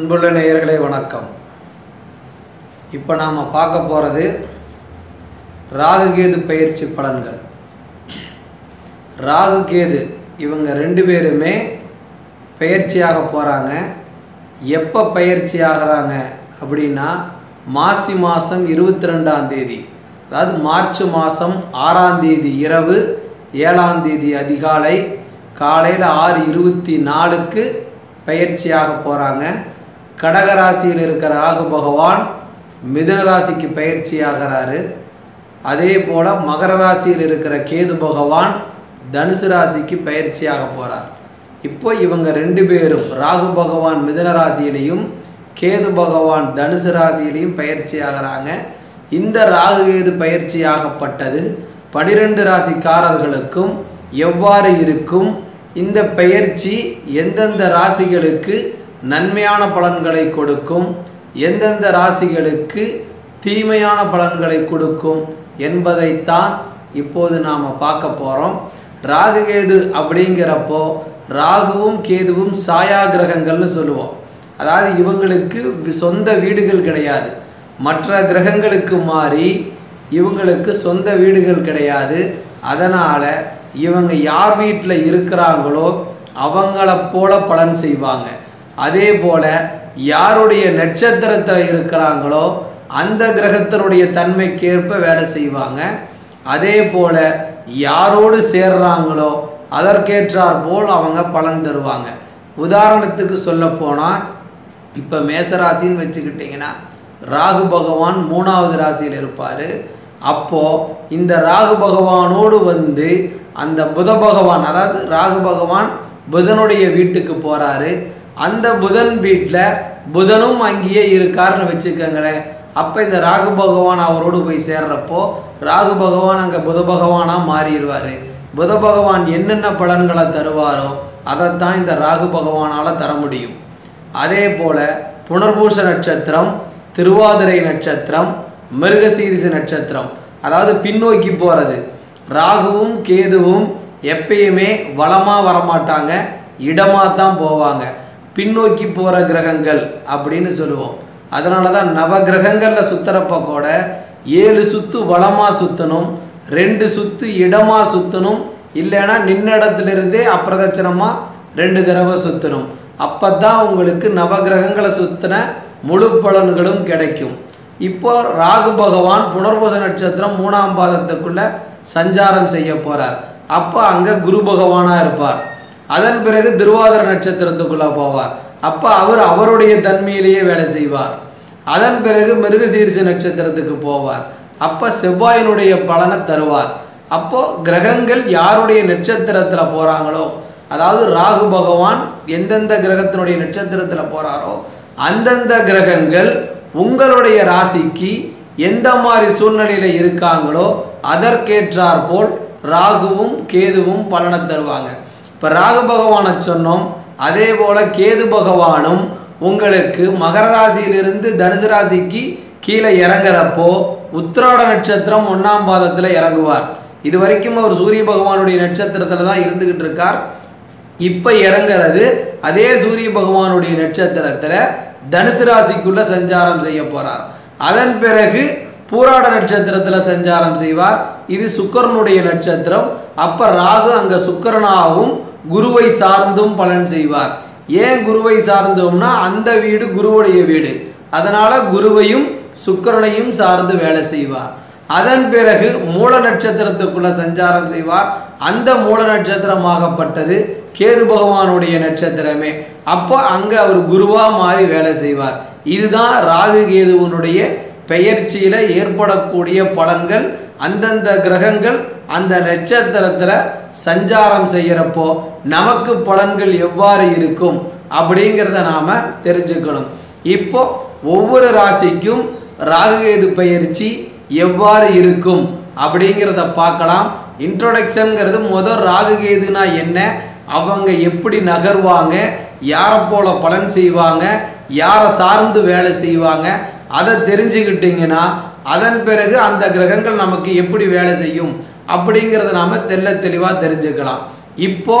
அன்புள்ள நேயர்களே வணக்கம். இப்போ நாம் பார்க்க போகிறது ராகுகேது பயிற்சி பலன்கள். ராகுகேது இவங்க ரெண்டு பேருமே பயிற்சியாக போகிறாங்க எப்போ பயிற்சி ஆகிறாங்க அப்படின்னா மாசி மாதம் இருபத்தி ரெண்டாம் தேதி அதாவது மார்ச் மாதம் ஆறாம் தேதி இரவு ஏழாம் தேதி அதிகாலை காலையில் ஆறு இருபத்தி நாலுக்கு பயிற்சியாக போகிறாங்க கடகராசியில் இருக்கிற ராகு பகவான் மிதுன ராசிக்கு பயிற்சி ஆகிறாரு அதே போல் மகர ராசியில் இருக்கிற கேது பகவான் தனுசு ராசிக்கு பயிற்சியாக போகிறார் இப்போ இவங்க ரெண்டு பேரும் ராகு பகவான் மிதுன ராசியிலையும் கேது பகவான் தனுசு ராசியிலையும் பயிற்சி ஆகிறாங்க இந்த ராகு கேது பயிற்சி ஆகப்பட்டது பனிரெண்டு ராசிக்காரர்களுக்கும் எவ்வாறு இருக்கும்? இந்த பெயர்ச்சி எந்தெந்த ராசிகளுக்கு நன்மையான பலன்களை கொடுக்கும். எந்தெந்த ராசிகளுக்கு தீமையான பலன்களை கொடுக்கும் என்பதைத்தான் இப்போது நாம் பார்க்க போகிறோம் ராகுகேது அப்படிங்கிறப்போ ராகுவும் கேதுவும் சாயா கிரகங்கள்னு சொல்லுவோம். அதாவது இவங்களுக்கு சொந்த வீடுகள் கிடையாது. மற்ற கிரகங்களுக்கு மாறி இவங்களுக்கு சொந்த வீடுகள் கிடையாது. அதனால் இவங்க யார் வீட்டில் இருக்கிறாங்களோ அவங்கள போல பலன் செய்வாங்க. அதே போல யாருடைய நட்சத்திரத்தில் இருக்கிறாங்களோ அந்த கிரகத்தினுடைய தன்மைக்கேற்ப வேலை செய்வாங்க. அதே போல யாரோடு சேர்றாங்களோ அதற்கேற்றார் போல் அவங்க பலன் தருவாங்க. உதாரணத்துக்கு சொல்ல போனால் இப்போ மேசராசின்னு வச்சுக்கிட்டிங்கன்னா ராகு பகவான் மூணாவது ராசியில் இருப்பார். அப்போது இந்த ராகு பகவானோடு வந்து அந்த புத பகவான் அதாவது ராகு பகவான் புதனுடைய வீட்டுக்கு போகிறாரு அந்த புதன் வீட்டில் புதனும் அங்கேயே இருக்காருன்னு வச்சுக்கோங்களேன். அப்போ இந்த ராகு பகவான் அவரோடு போய் சேர்றப்போ ராகு பகவான் அங்கே புத பகவானாக மாறிடுவார். புத பகவான் என்னென்ன பலன்களை தருவாரோ அதைத்தான் இந்த ராகு பகவானால் தர முடியும். அதே போல் புனர்பூச நட்சத்திரம் திருவாதிரை நட்சத்திரம் மிருகசீரிச நட்சத்திரம். அதாவது பின்னோக்கி போகிறது ராகுவும் கேதுவும் எப்பயுமே வளமாக வரமாட்டாங்க இடமாக தான் போவாங்க. பின்னோக்கி போகிற கிரகங்கள் அப்படின்னு சொல்லுவோம். அதனால தான் நவ கிரகங்களில் சுற்றுறப்ப கூட ஏழு சுத்து வளமாக சுற்றணும் ரெண்டு சுத்து இடமாக சுற்றணும் இல்லைன்னா நின்ன இடத்துலேருந்தே அப்பிரதட்சணமாக ரெண்டு தடவை சுற்றணும் அப்போ தான் உங்களுக்கு நவகிரகங்களை சுற்றின முழு பலன்களும் கிடைக்கும். இப்போ ராகு பகவான் புனர்பூச நட்சத்திரம் மூணாம் பாதத்துக்குள்ளே சஞ்சாரம் செய்ய போகிறார் அப்போ அங்கே குரு பகவானாக இருப்பார். அதன் பிறகு திருவாதிர நட்சத்திரத்துக்குள்ளே போவார். அப்போ அவர் அவருடைய தன்மையிலேயே வேலை செய்வார். அதன் பிறகு மிருகசீரிச நட்சத்திரத்துக்கு போவார். அப்போ செவ்வாயினுடைய பலனை தருவார். அப்போது கிரகங்கள் யாருடைய நட்சத்திரத்தில் போகிறாங்களோ அதாவது ராகு பகவான் எந்தெந்த கிரகத்தினுடைய நட்சத்திரத்தில் போகிறாரோ அந்தந்த கிரகங்கள் உங்களுடைய ராசிக்கு எந்த மாதிரி சூழ்நிலையில் இருக்காங்களோ அதற்கேற்றாற்போல் ராகுவும் கேதுவும் பலனை தருவாங்க. இப்போ ராகு பகவானை சொன்னோம் அதே போல் கேது பகவானும் உங்களுக்கு மகர ராசியிலிருந்து தனுசு ராசிக்கு கீழே இறங்குறப்போ உத்திராட நட்சத்திரம் ஒன்றாம் பாதத்தில் இறங்குவார். இது வரைக்கும் அவர் சூரிய பகவானுடைய நட்சத்திரத்தில் தான் இருந்துக்கிட்டு இருக்கார். இப்போ இறங்குறது அதே சூரிய பகவானுடைய நட்சத்திரத்தில் தனுசு ராசிக்குள்ள சஞ்சாரம் செய்ய போகிறார் அதன் பிறகு பூராட நட்சத்திரத்தில் சஞ்சாரம் செய்வார். இது சுக்கரனுடைய நட்சத்திரம். அப்போ ராகு அங்கே சுக்கரனாகவும் குருவை சார்ந்தும் பலன் செய்வார். ஏன் குருவை சார்ந்தோம்னா அந்த வீடு குருவுடைய வீடு. அதனால குருவையும் சுக்கரனையும் சார்ந்து வேலை செய்வார். அதன் பிறகு மூல நட்சத்திரத்துக்குள்ள சஞ்சாரம் செய்வார். அந்த மூல நட்சத்திரமாகப்பட்டது கேது பகவானுடைய நட்சத்திரமே. அப்போ அங்கே அவர் குருவா மாறி வேலை செய்வார். இதுதான் ராகு கேதுவனுடைய பெயர்ச்சியில் ஏற்படக்கூடிய பலன்கள் அந்தந்த கிரகங்கள் அந்த நட்சத்திரத்தில் சஞ்சாரம் செய்கிறப்போ நமக்கு பலன்கள் எவ்வாறு இருக்கும் அப்படிங்கிறத நாம் தெரிஞ்சுக்கணும். இப்போ ஒவ்வொரு ராசிக்கும் ராகுகேது பயிற்சி எவ்வாறு இருக்கும் அப்படிங்கிறத பார்க்கலாம். இன்ட்ரோடக்ஷனுங்கிறது முதல் ராகுகேதுனா என்ன? அவங்க எப்படி நகர்வாங்க? யாரை போல பலன் செய்வாங்க? யாரை சார்ந்து வேலை செய்வாங்க? அதை தெரிஞ்சுக்கிட்டிங்கன்னா அதன் பிறகு அந்த கிரகங்கள் நமக்கு எப்படி வேலை செய்யும்? அப்படிங்கிறத நாம் தெல்ல தெளிவாக தெரிஞ்சுக்கலாம். இப்போ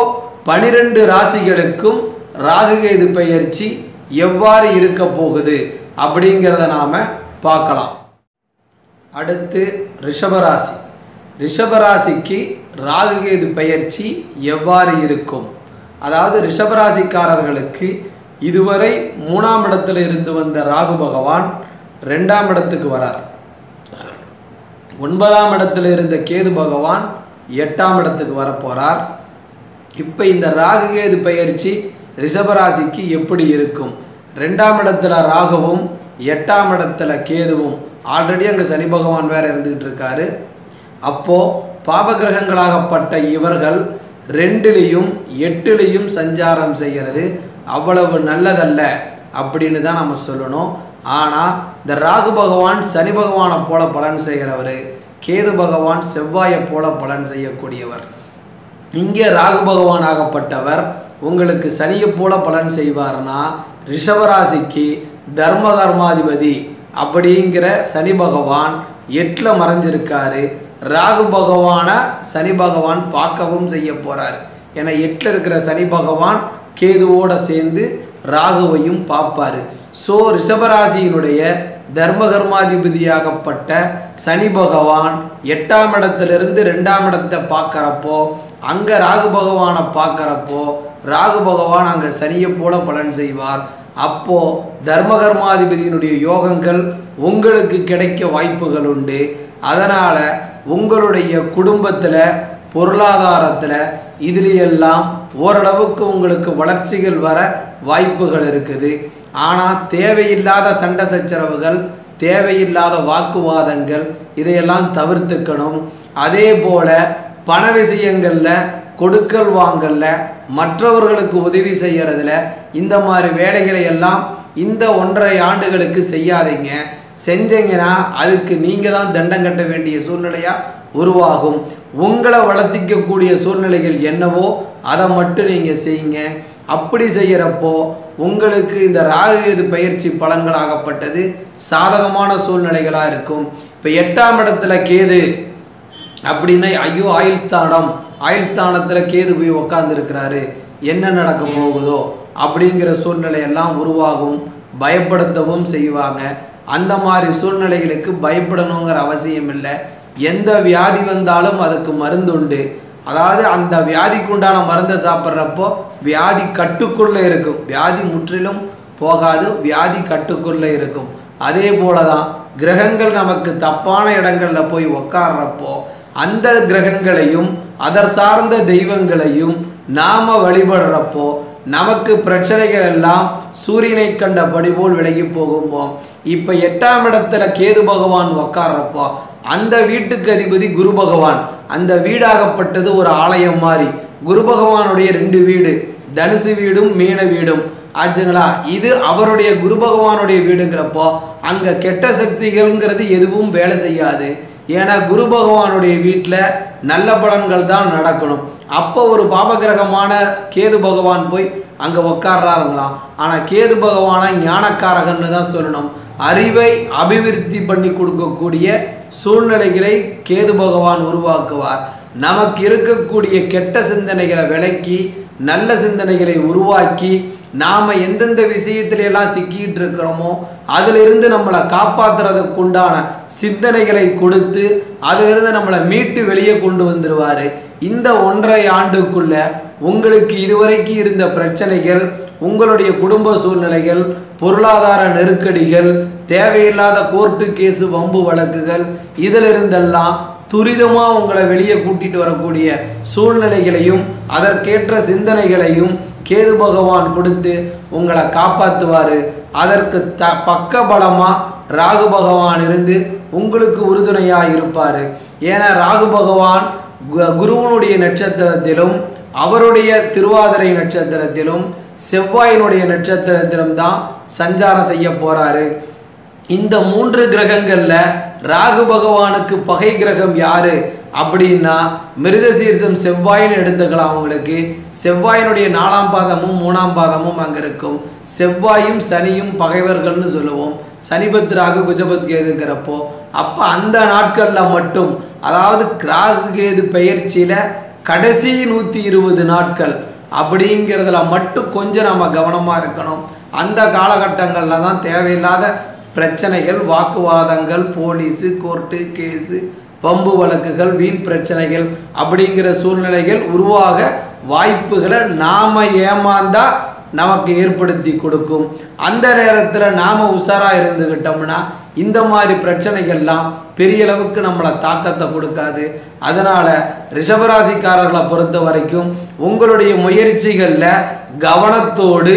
பனிரெண்டு ராசிகளுக்கும் ராகுகேது பயிற்சி எவ்வாறு இருக்க போகுது? அப்படிங்கிறத நாம் பார்க்கலாம். அடுத்து ரிஷபராசி ரிஷபராசிக்கு ராகுகேது பயிற்சி எவ்வாறு இருக்கும்? அதாவது ரிஷபராசிக்காரர்களுக்கு இதுவரை மூணாம் இடத்துல இருந்து வந்த ராகு பகவான் ரெண்டாம் இடத்துக்கு வரார். ஒன்பதாம் இடத்துல இருந்த கேது பகவான் எட்டாம் இடத்துக்கு வரப்போகிறார் இப்போ இந்த ராகு கேது பயிற்சி ரிஷபராசிக்கு எப்படி இருக்கும்? ரெண்டாம் இடத்துல ராகுவும் எட்டாம் இடத்துல கேதுவும். ஆல்ரெடி அங்கே சனி பகவான் வேற இருந்துகிட்டு இருக்காரு. அப்போது பாபகிரகங்களாகப்பட்ட இவர்கள் ரெண்டுலேயும் எட்டுலேயும் சஞ்சாரம் செய்கிறது அவ்வளவு நல்லதல்ல அப்படின்னு தான் நம்ம சொல்லணும். ஆனால் இந்த ராகு பகவான் சனி பகவானை போல பலன் செய்கிறவர் கேது பகவான் செவ்வாயை போல பலன் செய்யக்கூடியவர். இங்கே ராகு பகவான் ஆகப்பட்டவர் உங்களுக்கு சனியை போல பலன் செய்வார்னா ரிஷபராசிக்கு தர்ம கர்மாதிபதி அப்படிங்கிற சனி பகவான் எட்டில் மறைஞ்சிருக்காரு. ராகு பகவானை சனி பகவான் பார்க்கவும் செய்ய போகிறார் ஏன்னா எட்டில் இருக்கிற சனி பகவான் கேதுவோடு சேர்ந்து ராகுவையும் பார்ப்பாரு. ஸோ ரிஷபராசியினுடைய தர்ம கர்மாதிபதியாகப்பட்ட சனி பகவான் எட்டாம் இடத்திலிருந்து ரெண்டாம் இடத்தை பார்க்குறப்போ அங்கே ராகு பகவானை பார்க்குறப்போ ராகு பகவான் அங்கே சனியை போல பலன் செய்வார். அப்போ தர்ம கர்மாதிபதியினுடைய யோகங்கள் உங்களுக்கு கிடைக்க வாய்ப்புகள் உண்டு. அதனால் உங்களுடைய குடும்பத்தில் பொருளாதாரத்தில் இதுலையெல்லாம் ஓரளவுக்கு உங்களுக்கு வளர்ச்சிகள் வர வாய்ப்புகள் இருக்குது. ஆனால் தேவையில்லாத சண்டை சச்சரவுகள் தேவையில்லாத வாக்குவாதங்கள் இதையெல்லாம் தவிர்த்துக்கணும். அதே போல பண விஷயங்களில் கொடுக்கல் வாங்கல்ல மற்றவர்களுக்கு உதவி செய்யறதுல இந்த மாதிரி வேலைகளை எல்லாம் இந்த ஒன்றரை ஆண்டுகளுக்கு செய்யாதீங்க. செஞ்சீங்கன்னா அதுக்கு நீங்கள் தான் தண்டம் கட்ட வேண்டிய சூழ்நிலையாக உருவாகும். உங்களை வளர்த்திக்கக்கூடிய சூழ்நிலைகள் என்னவோ அதை மட்டும் நீங்கள் செய்யுங்க. அப்படி செய்கிறப்போ உங்களுக்கு இந்த ராகுகேது பயிற்சி பலன்களாகப்பட்டது. சாதகமான சூழ்நிலைகளாக இருக்கும். இப்போ எட்டாம் இடத்துல கேது அப்படின்னா ஐயோ ஆயுள் ஸ்தானம். ஆயுள் ஸ்தானத்தில் கேது போய் உக்காந்துருக்கிறாரு. என்ன நடக்க போகுதோ அப்படிங்கிற சூழ்நிலையெல்லாம் உருவாகும். பயப்படுத்தவும் செய்வாங்க. அந்த மாதிரி சூழ்நிலைகளுக்கு பயப்படணுங்கிற அவசியம் இல்லை எந்த வியாதி வந்தாலும் அதுக்கு மருந்து உண்டு அதாவது அந்த வியாதிக்கு உண்டான மருந்தை சாப்பிட்றப்போ வியாதி கட்டுக்குள்ளே இருக்கும். வியாதி முற்றிலும் போகாது வியாதி கட்டுக்குள்ளே இருக்கும். அதே போல தான் கிரகங்கள் நமக்கு தப்பான இடங்களில் போய் உக்காடுறப்போ அந்த கிரகங்களையும் அதர் சார்ந்த தெய்வங்களையும் நாம வழிபடுறப்போ நமக்கு பிரச்சனைகள் எல்லாம் சூரியனை கண்டபடி போல் விலகி போகும்போம் இப்போ எட்டாம் இடத்துல கேது பகவான் உக்காடுறப்போ அந்த வீட்டுக்கு அதிபதி குரு பகவான். அந்த வீடாகப்பட்டது ஒரு ஆலயம் மாதிரி குரு பகவானுடைய ரெண்டு வீடு தனுசு வீடும் மீன வீடும். ஆச்சுங்களா? இது அவருடைய குரு பகவானுடைய வீடுங்கிறப்போ அங்கே கெட்ட சக்திகள்ங்கிறது எதுவும் வேலை செய்யாது. ஏன்னா குரு பகவானுடைய வீட்டில் நல்ல பலன்கள் தான் நடக்கணும். அப்போ ஒரு பாபகிரகமான கேது பகவான் போய் அங்கே உட்கார்றாருங்களாம் ஆனால் கேது பகவானை ஞானக்காரகன்னு தான் சொல்லணும். அறிவை அபிவிருத்தி பண்ணி கொடுக்கக்கூடிய சூழ்நிலைகளை கேது பகவான் உருவாக்குவார். நமக்கு இருக்கக்கூடிய கெட்ட சிந்தனைகளை விளக்கி நல்ல சிந்தனைகளை உருவாக்கி நாம் எந்தெந்த விஷயத்துல எல்லாம் சிக்கிட்டு இருக்கிறோமோ அதிலிருந்து நம்மளை காப்பாற்றுறதுக்கு உண்டான சிந்தனைகளை கொடுத்து அதிலிருந்து நம்மளை மீட்டு வெளியே கொண்டு வந்துடுவார் இந்த ஒன்றரை ஆண்டுக்குள்ள உங்களுக்கு இதுவரைக்கும் இருந்த பிரச்சனைகள் உங்களுடைய குடும்ப சூழ்நிலைகள் பொருளாதார நெருக்கடிகள் தேவையில்லாத கோர்ட்டு கேஸு வம்பு வழக்குகள் இதிலிருந்தெல்லாம் துரிதமாக உங்களை வெளியே கூட்டிட்டு வரக்கூடிய சூழ்நிலைகளையும் அதற்கேற்ற சிந்தனைகளையும் கேது பகவான் கொடுத்து உங்களை காப்பாற்றுவார் அதற்கு த பக்க பலமாக ராகு பகவான் இருந்து உங்களுக்கு உறுதுணையாக இருப்பார். ஏன்னா ராகு பகவான் கு- குருவனுடைய நட்சத்திரத்திலும் அவருடைய திருவாதிரை நட்சத்திரத்திலும் செவ்வாயினுடைய நட்சத்திரத்திலும் தான் சஞ்சாரம் செய்ய போகிறாரு இந்த மூன்று கிரகங்களில் ராகு பகவானுக்கு பகை கிரகம் யாரு? அப்படின்னா மிருகசீர்ஷம் செவ்வாயின்னு எடுத்துக்கலாம் அவங்களுக்கு. செவ்வாயினுடைய நாலாம் பாதமும் மூணாம் பாதமும் அங்கே இருக்கும். செவ்வாயும் சனியும் பகைவர்கள்னு சொல்லுவோம். சனிபத் ராகு குஜபத் கேதுங்கிறப்போ அப்போ அந்த நாட்களில் மட்டும் அதாவது ராகு கேது பெயர்ச்சியில் கடைசி நூற்றி இருபது நாட்கள் அப்படிங்கிறதுல மட்டும் கொஞ்சம் நம்ம கவனமாக இருக்கணும். அந்த காலகட்டங்களில் தான் தேவையில்லாத பிரச்சனைகள் வாக்குவாதங்கள் போலீஸு கோர்ட்டு கேஸு வம்பு வழக்குகள் வீண் பிரச்சனைகள் அப்படிங்கிற சூழ்நிலைகள் உருவாக வாய்ப்புகளை நாம் ஏமாந்தா நமக்கு ஏற்படுத்தி கொடுக்கும். அந்த நேரத்தில் நாம் உஷாராக இருந்துக்கிட்டோம்னா இந்த மாதிரி பிரச்சனைகள்லாம் பெரிய அளவுக்கு நம்மளை தாக்கத்தை கொடுக்காது. அதனால் ரிஷபராசிக்காரர்களை பொறுத்த வரைக்கும் உங்களுடைய முயற்சிகளில் கவனத்தோடு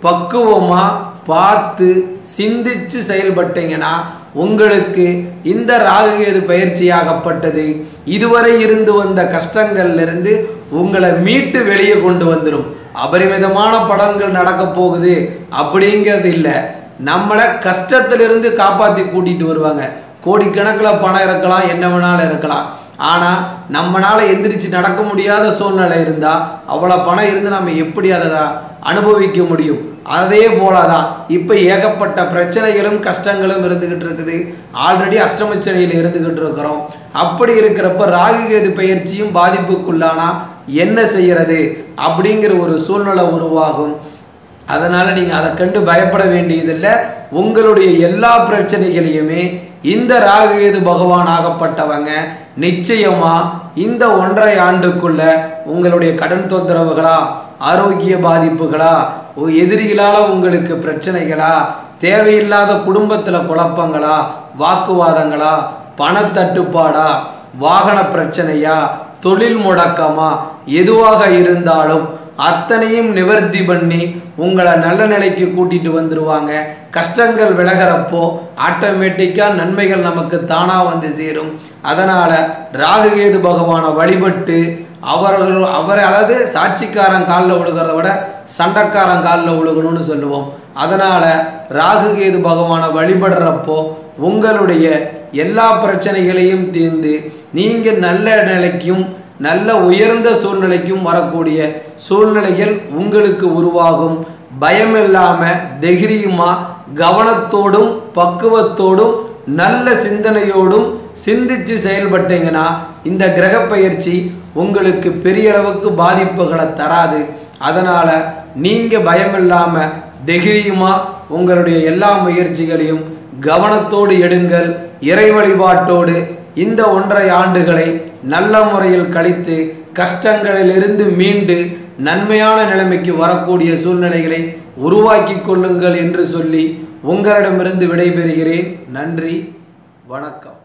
பக்குவமாக பார்த்து சிந்திச்சு செயல்பட்டீங்கன்னா உங்களுக்கு இந்த ராகுகேது பயிற்சியாகப்பட்டது இதுவரை இருந்து வந்த கஷ்டங்கள்லேருந்து உங்களை மீட்டு வெளியே கொண்டு வந்துடும் அபரிமிதமான படங்கள் நடக்க போகுது அப்படிங்கிறது இல்லை. நம்மளை கஷ்டத்திலிருந்து காப்பாற்றி கூட்டிகிட்டு வருவாங்க. கோடிக்கணக்கில் பணம் இருக்கலாம் என்ன வேணாலும் இருக்கலாம். ஆனால் நம்மளால் எந்திரிச்சு நடக்க முடியாத சூழ்நிலை இருந்தால் அவ்வளோ பணம் இருந்து நம்ம எப்படி அதை அனுபவிக்க முடியும்? அதே போல தான் இப்போ ஏகப்பட்ட பிரச்சனைகளும் கஷ்டங்களும் இருந்துக்கிட்டு இருக்குது. ஆல்ரெடி அஷ்டமச்சனையில் இருந்துக்கிட்டு இருக்கிறோம். அப்படி இருக்கிறப்ப ராகுகேது பயிற்சியும் பாதிப்புக்குள்ளானா என்ன செய்யறது? அப்படிங்கிற ஒரு சூழ்நிலை உருவாகும். அதனால் நீங்கள் அதை கண்டு பயப்பட வேண்டியதில்லை. உங்களுடைய எல்லா பிரச்சனைகளையுமே இந்த ராகுகேது பகவான் ஆகப்பட்டவங்க நிச்சயமாக இந்த ஒன்றரை ஆண்டுக்குள்ள உங்களுடைய கடன் தொந்தரவுகளா ஆரோக்கிய பாதிப்புகளா எதிரிகளால் உங்களுக்கு பிரச்சனைகளா தேவையில்லாத குடும்பத்தில் குழப்பங்களா வாக்குவாதங்களா பணத்தட்டுப்பாடா வாகன பிரச்சனையா தொழில் முடக்கமா எதுவாக இருந்தாலும் அத்தனையும் நிவர்த்தி பண்ணி உங்களை நல்ல நிலைக்கு கூட்டிட்டு வந்துடுவாங்க கஷ்டங்கள் விலகிறப்போ ஆட்டோமேட்டிக்காக நன்மைகள் நமக்கு தானாக வந்து சேரும். அதனால் ராகுகேது பகவானை வழிபட்டு அவர்கள் அவரை அதாவது சாட்சிக்காரன் காலில் விழுகிறத விட சண்டைக்காரன் காலில் விழுகணும்னு சொல்லுவோம். அதனால் ராகுகேது பகவானை வழிபடுறப்போ உங்களுடைய எல்லா பிரச்சனைகளையும் தீர்ந்து நீங்கள் நல்ல நிலைக்கும் நல்ல உயர்ந்த சூழ்நிலைக்கும் வரக்கூடிய சூழ்நிலைகள் உங்களுக்கு உருவாகும். பயம் இல்லாமல் தைரியமாக கவனத்தோடும் பக்குவத்தோடும் நல்ல சிந்தனையோடும் சிந்திச்சு செயல்பட்டீங்கன்னா இந்த கிரக பயிற்சி உங்களுக்கு பெரிய அளவுக்கு பாதிப்புகளை தராது. அதனால் நீங்கள் பயம் இல்லாமல் தைரியமாக உங்களுடைய எல்லா முயற்சிகளையும் கவனத்தோடு எடுங்கள் இறை வழிபாட்டோடு இந்த ஒன்றரை ஆண்டுகளை நல்ல முறையில் கழித்து கஷ்டங்களிலிருந்து மீண்டு நன்மையான நிலைமைக்கு வரக்கூடிய சூழ்நிலைகளை உருவாக்கி கொள்ளுங்கள் என்று சொல்லி உங்களிடமிருந்து விடைபெறுகிறேன். நன்றி. வணக்கம்.